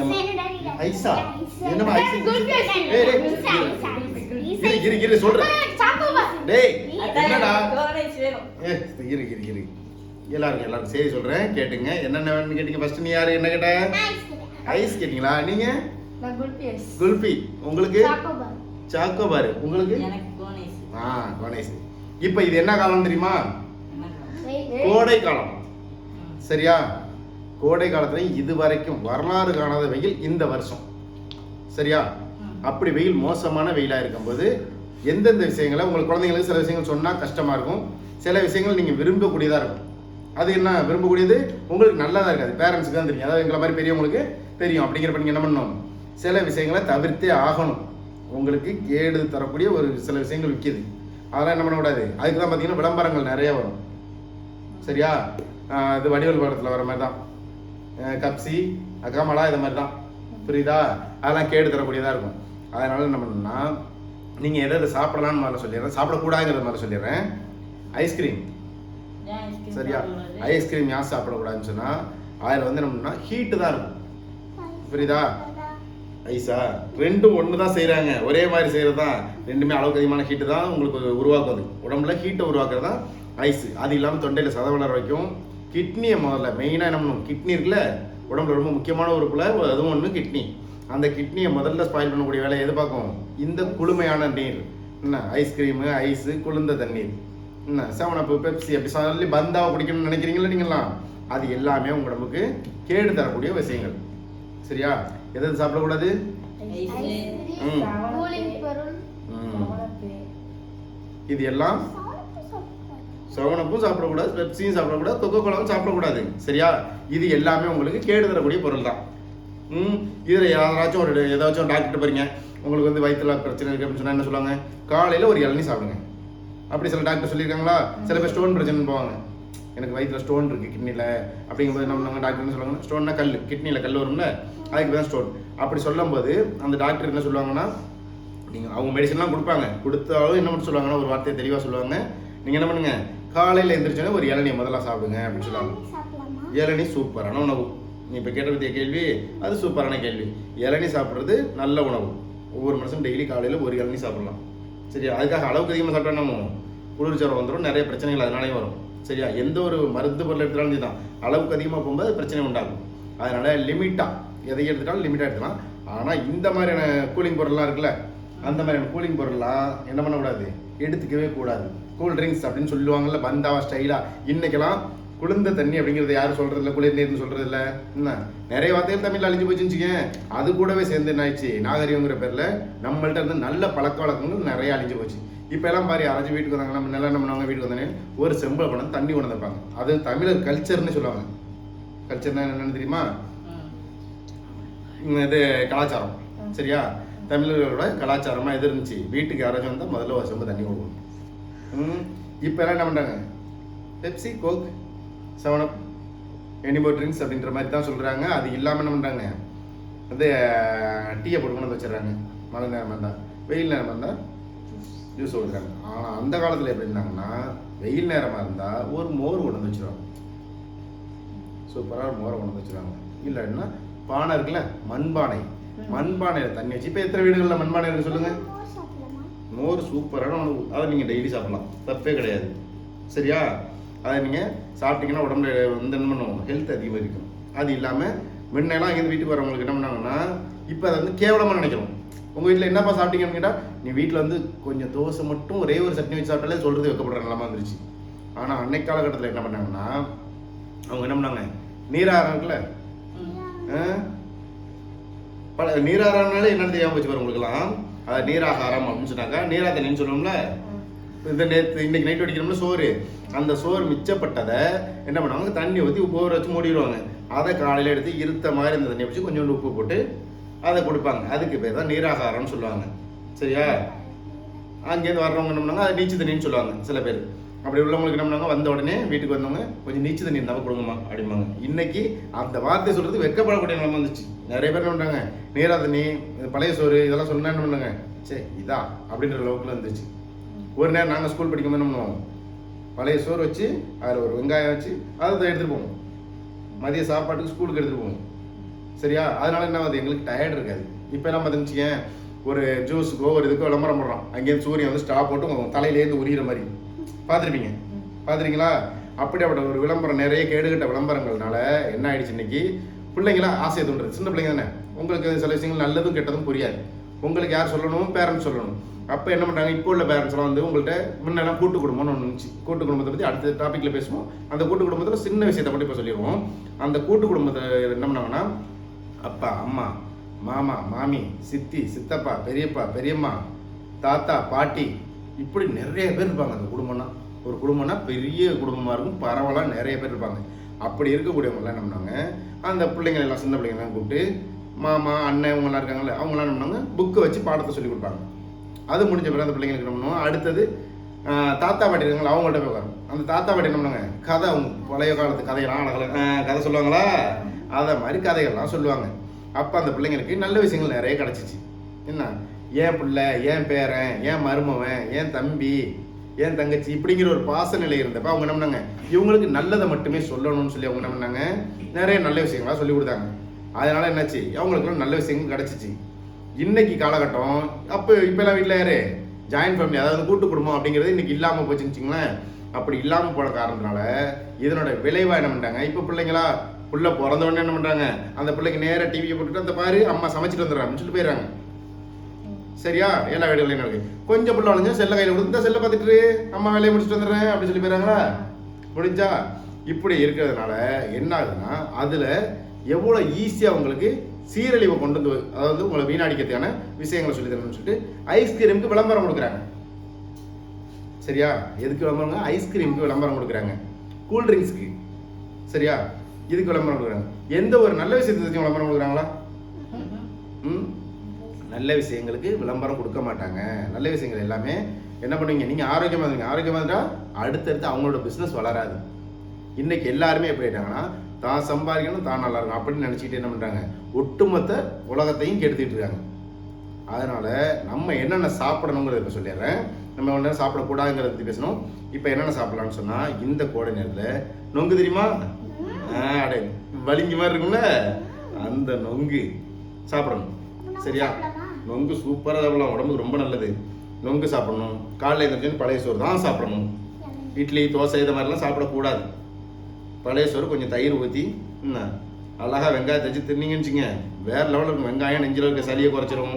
ஏம்மா? ஐஸா? என்னம்மா ice kulfi ice cream. ஏய், டேய், ஐஸ். இரு இரு இரு சொல்றேன். டேய் என்னடா? கோனைஸ் இரு இரு இரு. எல்லாருக்கும் எல்லாருக்கும் சரி சொல்றேன் கேட்டுங்க. என்னென்ன வேணும்னு கேட்டீங்க? ஃபர்ஸ்ட் நீ யாரு? என்ன கேட்ட? ஐஸ் கேட்டீங்களா? நீங்க? குல்பி உங்களுக்கு? சாக்கோபார். உங்களுக்கு? கோனைஸ் ஆ கணேஷ் இப்போ இது என்ன காலம் தெரியுமா. கோடை காலம்? சரியா? கோடை காலத்துல இது வரைக்கும் வரலாறு காணாத வெயில் இந்த வருஷம். சரியா? அப்படி வெயில் மோசமான வெயிலா இருக்கும்போது எந்தெந்த விஷயங்களை உங்களுக்கு குழந்தைங்களுக்கு சில விஷயங்கள் சொன்னா கஷ்டமா இருக்கும். சில விஷயங்கள் நீங்க விரும்பக்கூடியதா இருக்கும். அது என்ன விரும்பக்கூடியது? உங்களுக்கு நல்லதா இருக்காது. பேரண்ட்ஸுக்கு தான் தெரியும். அதாவது எங்களை மாதிரி பெரியவங்களுக்கு தெரியும். அப்படிங்கிறப்ப நீங்க என்ன பண்ணணும்? சில விஷயங்களை தவிர்த்தே ஆகணும். உங்களுக்கு கேடு தரக்கூடிய ஒரு சில விஷயங்கள் விற்கிது அதெல்லாம் என்ன பண்ணக்கூடாது? அதுக்கு தான் பார்த்தீங்கன்னா விளம்பரங்கள் நிறைய வரும். சரியா? இது வடிவல் படத்தில் வர மாதிரி தான். கப்சி அக்காமலா இது மாதிரி தான் புரியுதா? அதெல்லாம் கேடு தரக்கூடியதாக இருக்கும். அதனால என்ன பண்ணணும்னா நீங்கள் எதை எதை சாப்பிடலாம்னு முதல்ல சொல்லிடுறேன். சாப்பிடக்கூடாதுங்கிறத மாதிரி சொல்லிடுறேன். ஐஸ்கிரீம் சரியா? ஐஸ்கிரீம் ஏன் சாப்பிடக்கூடாதுன்னு சொன்னால் அதில் வந்து என்னன்னா ஹீட்டு தான் இருக்கும். புரியுதா? ஐஸா ரெண்டும் ஒன்று தான் செய்கிறாங்க ஒரே மாதிரி செய்கிறது தான் ரெண்டுமே அளவுக்கு அதிகமான ஹீட்டு தான் உங்களுக்கு உருவாக்குது. உடம்புல ஹீட்டை உருவாக்குறது? தான் ஐஸ் அது இல்லாமல் தொண்டையில் சத வளர வைக்கும். கிட்னியை முதல்ல மெயினாக என்ன பண்ணணும் கிட்னி இருக்குல்ல? உடம்புல ரொம்ப முக்கியமான உறுப்புல அதுவும் ஒன்று கிட்னி. அந்த கிட்னியை முதல்ல ஸ்பாயில் பண்ணக்கூடிய வேலையை எது பார்க்கும்? இந்த குளுமையான நீர். என்ன? ஐஸ்கிரீமு ஐஸு குளிர்ந்த தண்ணீர். என்ன? செவனப்பு பெப்சி அப்படி சொல்லி பந்தாவை குடிக்கணும்னு நினைக்கிறீங்களா நீங்களாம் அது எல்லாமே உங்க உடம்புக்கு கேடு தரக்கூடிய விஷயங்கள். சரியா? எது எது சாப்பிடக்கூடாது. இது எல்லாம் சவனப்பும் சாப்பிடக்கூடாது பெப்சியும் சாப்பிடக்கூடாது கொக்கோ கோலாவும் சாப்பிடக்கூடாது. சரியா? இது எல்லாமே உங்களுக்கு கேடு தரக்கூடிய பொருள் தான். ம்? இதில் யாராச்சும் ஒரு ஏதாச்சும் டாக்டர் போறீங்க உங்களுக்கு வந்து வயிற்றுல பிரச்சனை இருக்கு அப்படின்னு சொன்னா என்ன சொல்லுவாங்க? காலையில் ஒரு இளநீ சாப்பிடுங்க. அப்படி சில டாக்டர் சொல்லியிருக்காங்களா? சில பேர் ஸ்டோன் பிரச்சனை போவாங்க. எனக்கு வயிற்றுல ஸ்டோன் இருக்கு கிட்னியில் அப்படிங்கும்போது என்ன டாக்டர் என்ன சொல்லுவாங்க ஸ்டோன்னா கல் கிட்னியில் கல் வரும்ல அதுக்கு தான் ஸ்டோன் அப்படி சொல்லும்போது அந்த டாக்டர் என்ன சொல்லுவாங்கன்னா நீங்கள் அவங்க மெடிசன்லாம் கொடுப்பாங்க. கொடுத்தாலும் என்ன மட்டும் சொல்லுவாங்கன்னா ஒரு வார்த்தையை தெளிவாக சொல்லுவாங்க. நீங்கள் என்ன பண்ணுங்க? காலையில் எந்திரிச்சோன்னே ஒரு இளநீ முதல்ல சாப்பிடுங்க அப்படின்னு சொல்லுவாங்க? இளநீ சூப்பரான உணவு. நீ இப்போ கேட்ட பற்றிய கேள்வி அது சூப்பரான கேள்வி. இளநீ சாப்பிட்றது நல்ல உணவு. ஒவ்வொரு மனுஷன் டெய்லி காலையில் ஒரு இளநீ சாப்பிடலாம். சரியா? அதுக்காக அளவுக்கு அதிகமாக சாப்பிட்டா நம்ம குளிர்ச்சரம் வந்துடும் நிறைய பிரச்சனைகள் அதனாலேயும் வரும். சரியா? எந்த ஒரு மருந்து பொருள் எடுத்தாலும் இதுதான் அளவுக்கு அதிகமாக போகும்போது பிரச்சனை உண்டாகும். அதனால லிமிட்டாக எதை எடுத்துட்டாலும் லிமிட்டாக எடுத்துக்கலாம். ஆனால் இந்த மாதிரியான கூலிங் பொருள்லாம் இருக்குல்ல அந்த மாதிரியான கூலிங் பொருள்லாம் என்ன பண்ணக்கூடாது? எடுத்துக்கவே கூடாது. கூல் ட்ரிங்க்ஸ் அப்படின்னு சொல்லுவாங்கல்ல பந்தாவா ஸ்டைலா இன்னைக்கெல்லாம் குளிர்ந்த தண்ணி அப்படிங்கிறது யாரும் சொல்றது இல்ல குளிர் நீர்னு சொல்றது இல்ல என்ன? நிறைய வார்த்தைகள் தமிழ்ல அழிஞ்சு போச்சுன்னு. அது கூடவே சேர்ந்து என்ன ஆயிடுச்சு? நாகரிகங்கிற பேர்ல நம்மள்ட்ட இருந்து நல்ல பழக்க வழக்கங்கள் நிறைய அழிஞ்சு போச்சு. இப்ப எல்லாம் பாரு யாராச்சும் வீட்டுக்கு வந்தாங்க நம்ம நல்லா என்ன பண்ணுவாங்க? வீட்டுக்கு வந்தோடனே ஒரு செம்பளை பணம் தண்ணி கொண்டு வந்துப்பாங்க அது தமிழர் கல்ச்சர்னு சொல்லுவாங்க. கல்ச்சர்னா என்னன்னு தெரியுமா? இது கலாச்சாரம். சரியா? தமிழர்களோட கலாச்சாரமாக எது இருந்துச்சு? வீட்டுக்கு யாராச்சும் வந்தால் முதல்ல ஒரு செம்பு தண்ணி கொடுக்கணும் ம்? இப்போ எல்லாம் என்ன பண்ணுறாங்க பெப்சி கோக் செவன் அப் எனிபோ ட்ரிங்க்ஸ் அப்படின்ற மாதிரி தான் சொல்கிறாங்க அது இல்லாமல் என்ன பண்ணுறாங்க வந்து டீயை போட்டு வச்சுறாங்க வச்சிடுறாங்க. மழை நேரம் இருந்தால் வெயில் நேரம் இருந்தால் ஜூஸ் கொடுக்குறாங்க ஆனால் அந்த காலத்தில் எப்படி இருந்தாங்கன்னா வெயில் நேரமாக இருந்தால் ஒரு மோர் கொண்டு வந்து வச்சுருவாங்க. சூப்பராக மோரை கொண்டு வந்து வச்சிருவாங்க. இல்லைன்னா பானை இருக்குல்ல மண்பானை. மண்பானையில் தண்ணி வச்சு இப்போ எத்தனை வீடுகளில் மண்பானை இருக்கு சொல்லுங்கள் மோர் சூப்பரான உணவு. அதை நீங்கள் டெய்லி சாப்பிடலாம். தப்பே கிடையாது. சரியா? அதை நீங்கள் சாப்பிட்டீங்கன்னா உடம்புல வந்து என்ன பண்ணுவோம் ஹெல்த் அதிகமாக இருக்கும் அது இல்லாமல் முன்னெல்லாம் இங்கேருந்து வீட்டுக்கு வரவங்களுக்கு என்ன பண்ணாங்கன்னா இப்போ அதை வந்து கேவலமாக நினைக்கிறோம். உங்கள் வீட்டில் என்னப்பா சாப்பிட்டீங்கன்னு கேட்டால் நீ வீட்டில் வந்து கொஞ்சம் தோசை மட்டும் ஒரே ஒரு சட்னி வச்சு சாப்பிட்டாலே சொல்கிறது வைக்கப்படுற நிலமா இருந்துச்சு ஆனால் அன்னைக்கு காலகட்டத்தில் என்ன பண்ணாங்கன்னா அவங்க என்ன பண்ணாங்க? நீராக இருக்குல்ல? ஆ? பல நீராகாரம்னாலே என்னென்ன தெரியாம போச்சு பாரு உங்களுக்குலாம் அது நீராகாரம் அப்படின்னு சொன்னாக்கா நீரா தண்ணின்னு சொல்லுவோம்ல? இந்த நேற்று இன்னைக்கு நைட் அடிக்கிறோம்ல சோறு. அந்த சோறு மிச்சப்பட்டதை என்ன பண்ணுவாங்க? தண்ணி ஊற்றி உப்பு வச்சு மூடிடுவாங்க. அதை காலையில் எடுத்து இருத்த மாதிரி இந்த தண்ணியை வச்சு கொஞ்சோண்டு உப்பு போட்டு அதை கொடுப்பாங்க. அதுக்கு பேர் தான் நீராகாரம்னு சொல்லுவாங்க. சரியா? அங்கேருந்து வர்றவங்க என்ன பண்ணுவாங்க? அது நீச்சு தண்ணின்னு சொல்லுவாங்க சில பேர். அப்படி உள்ளவங்களுக்கு என்ன பண்ணுவாங்க? வந்த உடனே வீட்டுக்கு வந்தவங்க கொஞ்சம் நீச்சு தண்ணி இருந்தால் கொடுங்கம்மா அப்படிம்பாங்க. இன்னைக்கு அந்த வார்த்தை சொல்றது வெக்கப்படக்கூடிய நிலம வந்துச்சு. நிறைய பேர் என்ன பண்ணுறாங்க நீரா தண்ணி பழைய சோறு இதெல்லாம் சொன்னா என்ன பண்ணுங்க? சே இதா அப்படின்ற அளவுக்குலாம் இருந்துச்சு ஒரு நேரம் நாங்கள் ஸ்கூல் படிக்கும்போது என்ன பண்ணுவோம்? பழைய சோறு வச்சு அதில் ஒரு வெங்காயம் வச்சு அதை எடுத்துகிட்டு போவோம். மதிய சாப்பாட்டுக்கு ஸ்கூலுக்கு எடுத்துகிட்டு போவோம். சரியா? அதனால என்ன ஆகுது? எங்களுக்கு டயர்ட் இருக்காது. இப்போ எல்லாம் பார்த்துச்சுங்க ஒரு ஜூஸுக்கோ ஒரு இதுக்கோ விளம்பரம் பண்ணுறோம் அங்கேயிருந்து சூரியன் வந்து ஸ்டாப் போட்டு தலையிலேருந்து உரியிற மாதிரி. பார்த்துருப்பீங்க? பார்த்துருக்கீங்களா? அப்படிப்பட்ட ஒரு விளம்பரம் நிறைய கேடுகட்ட விளம்பரங்கள்னால என்ன ஆயிடுச்சு இன்னைக்கு? பிள்ளைங்களா ஆசையை தூண்டுறது. சின்ன பிள்ளைங்க தானே? உங்களுக்கு சில விஷயங்கள் நல்லதும் கெட்டதும் புரியாது. உங்களுக்கு யார் சொல்லணும்? பேரண்ட்ஸ் சொல்லணும். அப்போ என்ன பண்ணுறாங்க இப்போ உள்ள பேரண்ட்ஸ்லாம் வந்து உங்கள்கிட்ட முன்னெல்லாம் கூட்டு குடும்பம்னு ஒன்று இருந்துச்சு. கூட்டு குடும்பத்தை பற்றி அடுத்த டாப்பிக்கில் பேசுவோம். அந்த கூட்டு குடும்பத்தில் சின்ன விஷயத்தை மட்டும் இப்போ சொல்லிடுவோம். அந்த கூட்டு குடும்பத்தை என்ன பண்ணாங்கன்னா அப்பா அம்மா மாமா மாமி சித்தி சித்தப்பா பெரியப்பா பெரியம்மா தாத்தா பாட்டி இப்படி நிறைய பேர் இருப்பாங்க அந்த குடும்பம்னா. ஒரு குடும்பம்னா பெரிய குடும்பமாக இருக்கும் பரவலாக நிறைய பேர் இருப்பாங்க. அப்படி இருக்கக்கூடியவங்களாம் என்ன பண்ணாங்க அந்த பிள்ளைங்களை எல்லாம் சின்ன பிள்ளைங்களாம் கூப்பிட்டு மாமா அண்ணன் இவங்கெல்லாம் இருக்காங்கல்ல அவங்களாம் என்ன பண்ணாங்க புக்கை வச்சு பாடத்தை சொல்லி கொடுப்பாங்க. அது முடிஞ்ச பிறகு அந்த பிள்ளைங்களுக்கு என்ன பண்ணுவோம்? அடுத்தது தாத்தா பாட்டி இருக்காங்களா அவங்கள்ட்ட போய் உட்காரும் அந்த தாத்தா பாட்டி என்ன பண்ணாங்க கதை அவங்க பழைய காலத்து கதையெல்லாம் அழகழக ஆஹ், கதை சொல்லுவாங்களா? அதை மாதிரி கதைகள்லாம் சொல்லுவாங்க. அப்போ அந்த பிள்ளைங்களுக்கு நல்ல விஷயங்கள் நிறைய கிடச்சிச்சு. என்ன? ஏன் பிள்ளை ஏன் பேரன் ஏன் மருமவன் ஏன் தம்பி ஏன் தங்கச்சி இப்படிங்கிற ஒரு பாசநிலை இருந்தப்ப அவங்க என்ன பண்ணாங்க? இவங்களுக்கு நல்லதை மட்டுமே சொல்லணும்னு சொல்லி அவங்க என்ன பண்ணாங்க? நிறைய நல்ல விஷயங்களா சொல்லி கொடுத்தாங்க. அதனால என்னாச்சு? அவங்களுக்குலாம் நல்ல விஷயங்கள் கிடச்சிச்சு. இன்னைக்கு காலகட்டம் அப்போ இப்போல்லாம் வீட்டில் யாரு? ஜாயின்ட் ஃபேமிலி அதாவது கூட்டு குடும்பம் அப்படிங்கிறது இன்னைக்கு இல்லாமல் போச்சுன்னு வச்சுங்களேன் அப்படி இல்லாமல் போன காரணத்தினால இதனோட விளைவாக என்ன பண்ணிட்டாங்க? இப்போ பிள்ளைங்களா பிள்ளை பிறந்த உடனே என்ன பண்ணுறாங்க அந்த பிள்ளைக்கு நேராக டிவியை போட்டுட்டு அந்த பாரு அம்மா சமைச்சிட்டு வந்துடுறாங்கன்னு சொல்லிட்டு போயிடுறாங்க. சரியா? எல்லா வீடுகளையும் நடக்கு கொஞ்சம் புள்ள வளைஞ்சா செல்ல கையில் கொடுத்து இந்த செல்லை பார்த்துட்டு அம்மா வேலையை முடிச்சுட்டு வந்துடுறேன் அப்படின்னு சொல்லி போயிடுறாங்களா? முடிஞ்சா? இப்படி இருக்கிறதுனால என்ன ஆகுதுன்னா அதில் எவ்வளோ ஈஸியாக உங்களுக்கு சீரழிவை கொண்டு வந்து அதாவது உங்களை வீணடிக்கிறதுக்கான விஷயங்களை சொல்லி தரணும்னு சொல்லிட்டு ஐஸ்கிரீமுக்கு விளம்பரம் கொடுக்குறாங்க. சரியா? எதுக்கு விளம்பரங்க ஐஸ்கிரீமுக்கு விளம்பரம் கொடுக்குறாங்க. கூல் ட்ரிங்க்ஸ்க்கு சரியா? இதுக்கு விளம்பரம் கொடுக்குறாங்க. எந்த ஒரு நல்ல விஷயத்தை விளம்பரம் கொடுக்குறாங்களா? ம்? நல்ல விஷயங்களுக்கு விளம்பரம் கொடுக்க மாட்டாங்க. நல்ல விஷயங்கள் எல்லாமே என்ன பண்ணுவீங்க? நீங்கள் ஆரோக்கியமாக இருந்தீங்க ஆரோக்கியமாக இருந்தால் அடுத்தடுத்து அவங்களோட பிஸ்னஸ் வளராது. இன்றைக்கி எல்லாருமே எப்படி ஆயிட்டாங்கன்னா தான் சம்பாதிக்கணும் தான் நல்லா இருக்கும் அப்படின்னு நினச்சிக்கிட்டு என்ன பண்ணுறாங்க ஒட்டுமொத்த உலகத்தையும் கெடுத்துட்டு இருக்காங்க. அதனால் நம்ம என்னென்ன சாப்பிடணுங்கிறத இப்போ சொல்லிடுறேன். நம்ம ஒன்று சாப்பிடக்கூடாதுங்கிறத பற்றி பேசணும். இப்போ என்னென்ன சாப்பிட்லான்னு சொன்னால் இந்த கோடை நேரத்தில் நொங்கு தெரியுமா? அடே வலிங்க மாதிரி இருக்கும்ல? அந்த நொங்கு சாப்பிடணும். சரியா? நொங்கு சூப்பராக சாப்பிடலாம் உடம்புக்கு ரொம்ப நல்லது. நொங்கு சாப்பிடணும். காலையில் எழுந்திரிச்சு பழைய சோறு தான் சாப்பிடணும். இட்லி தோசை இது மாதிரிலாம் சாப்பிடக்கூடாது. பழைய சோறு கொஞ்சம் தயிர் ஊற்றி என்ன? அழகா வெங்காயம் தச்சு தின்னீங்கன்னு வச்சுங்க வேறு லெவலில் இருக்கும். வெங்காயம் நெஞ்சில் இருக்க சளியை குறைச்சிரும்.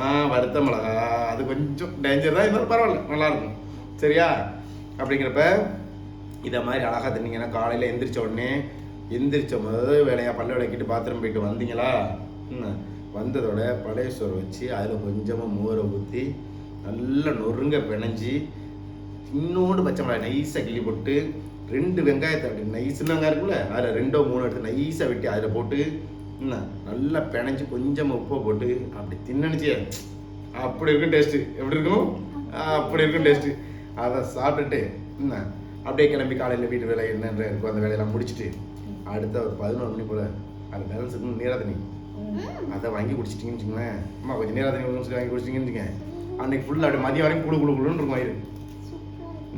ஆ வறுத்த மிளகா. அது கொஞ்சம் டேஞ்சர் தான் இருந்தாலும் பரவாயில்ல. நல்லாயிருக்கும் சரியா? அப்படிங்கிறப்ப இதை மாதிரி அழகா தின்னிங்கன்னா காலையில் எந்திரிச்ச உடனே எந்திரிச்ச முதல் வேலையாக பல்ல விளக்கிட்டு பாத்ரூம் போயிட்டு வந்தீங்களா? என்ன? வந்ததோட பழைய சோறு வச்சு அதில் கொஞ்சமாக மோரை ஊற்றி நல்லா நொறுங்க பிணைஞ்சி இன்னோண்டு பச்சை மிளகாய் நைஸாக கிள்ளி போட்டு ரெண்டு வெங்காயத்தை அப்படி நைஸ் வெங்காயம் இருக்குல்ல அதில் ரெண்டோ மூணோ எடுத்து நைஸாக வெட்டி அதில் போட்டு என்ன நல்லா பிணைஞ்சி கொஞ்சமாக உப்பை போட்டு அப்படி தின்னணிச்சே அப்படி இருக்கும் டேஸ்ட்டு எப்படி இருக்கும்? அப்படி இருக்கும் டேஸ்ட்டு அதை சாப்பிட்டுட்டு என்ன அப்படியே கிளம்பி காலையில் வீட்டு வேலை என்னன்ற இருக்கும் அந்த வேலையெல்லாம் முடிச்சுட்டு அடுத்த ஒரு பதினொன்று மணி போல் அது பேலன்ஸ் இருக்கும் நீரா தண்ணி அதை வாங்கி குடிச்சிட்டிங்கன்னு வச்சுங்களேன் அம்மா கொஞ்சம் நீரா தண்ணி வாங்கி குடிச்சிட்டிங்கன்னு வச்சுக்கோங்க. அன்னைக்கு ஃபுல்லாக அப்படி மதியம் வரைக்கும் குழு குழு குழுன்னு இருக்கும் வயிறு.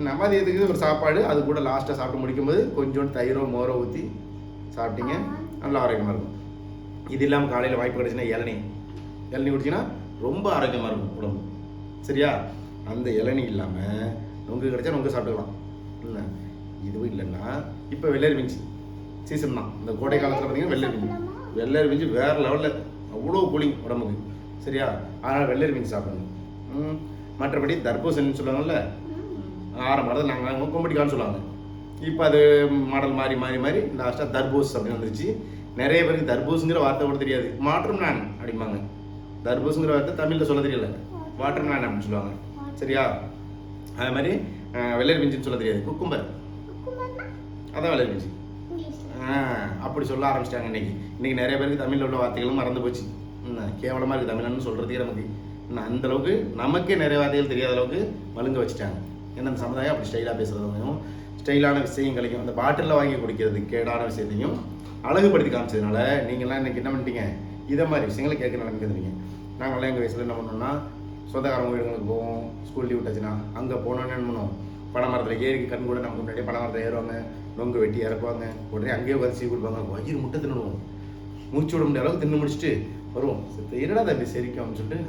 நம்ம மதியத்துக்கு ஒரு சாப்பாடு அது கூட லாஸ்ட்டாக சாப்பிட்டு முடிக்கும்போது கொஞ்சோண்டு தயிரோ மோரோ ஊற்றி சாப்பிட்டீங்க. நல்லா ஆரோக்கியமாக இருக்கும். இது இல்லாமல் காலையில் வாய்ப்பு கிடைச்சுன்னா இளநீ. இளநீ குடிச்சிங்கன்னா ரொம்ப ஆரோக்கியமாக இருக்கும் உடம்பு. சரியா? அந்த இளநீ இல்லாமல் நொங்கு கிடைச்சா நொங்கு சாப்பிட்டுக்கலாம். இல்லை இதுவும் இல்லைன்னா இப்போ வெள்ளரி பிஞ்சு சீசன் தான். இந்த கோடை காலத்தில் பார்த்தீங்கன்னா வெள்ளரி பிஞ்சு வெள்ளரி பிஞ்சு வேறு லெவலில் அவ்வளோ கூலிங் உடம்புக்கு. சரியா? அதனால் வெள்ளரி பிஞ்சு சாப்பிடணும். ம், மற்றபடி தர்பூசணின்னு சொல்லுவாங்கல்ல? ஆரம்ப காலத்தில் நாங்கள் கொம்படிக்கான்னு சொல்லுவாங்க. இப்போ அது மாடல் மாறி மாறி மாறி லாஸ்ட்டாக தர்பூஸ் அப்படின்னு வந்துருச்சு. நிறைய பேருக்கு தர்பூஸுங்கிற வார்த்தை கூட தெரியாது. மாற்றம் நான் அப்படிம்பாங்க. தர்பூஸுங்கிற வார்த்தை தமிழில் சொல்ல தெரியல. வாட்டர் நான் அப்படின்னு சொல்லுவாங்க. சரியா? அது மாதிரி வெள்ளரி பிஞ்சுன்னு சொல்ல தெரியாது. குக்கும்பர். அதான் வெள்ளரி பிஞ்சு அப்படி சொல்ல ஆரம்பிச்சிட்டாங்க இன்னைக்கு. இன்னைக்கு நிறைய பேருக்கு தமிழில் உள்ள வார்த்தைகளும் மறந்து போச்சு. என்ன கேவலமாக இருக்குது தமிழன்னு சொல்கிறதே நமக்கு. இன்னும் அந்த அளவுக்கு நமக்கே நிறைய வார்த்தைகள் தெரியாத அளவுக்கு மழுங்க வச்சுட்டாங்க. ஏன்னா அந்த சமுதாயம் அப்படி ஸ்டைலாக பேசுகிறதையும் ஸ்டைலான விஷயங்களையும் அந்த பாட்டிலில் வாங்கி குடிக்கிறது கேடான விஷயத்தையும் அழகுபடுத்தி காமிச்சதுனால நீங்கள்லாம் இன்றைக்கி என்ன பண்ணிட்டீங்க? இதை மாதிரி விஷயங்களை கேட்க நடந்துக்கிறீங்க. நாங்களாம் எங்கள் வயசில் என்ன பண்ணோம்னா சொந்தக்காரங்க வீடுகளுக்கு போவோம் ஸ்கூல் லீவ் விட்டாச்சுன்னா அங்கே போனோன்னு என்ன பண்ணுவோம்? பனை மரத்தில் ஏறி கண் கூட நமக்கு முன்னாடியே பனை மரத்தில் ஏறுவாங்க. நொங்க வெட்டி இறப்பாங்க உடனே அங்கேயே உட்காந்து சீ கொடுப்பாங்க. வயிறு முட்டை தின்னுவோம் மூச்சு விட முடியாத அளவுக்கு தின்னு முடிச்சுட்டு வருவோம். என்னடா தம்பி சரிக்கும் அப்படின்னு சொல்லிட்டு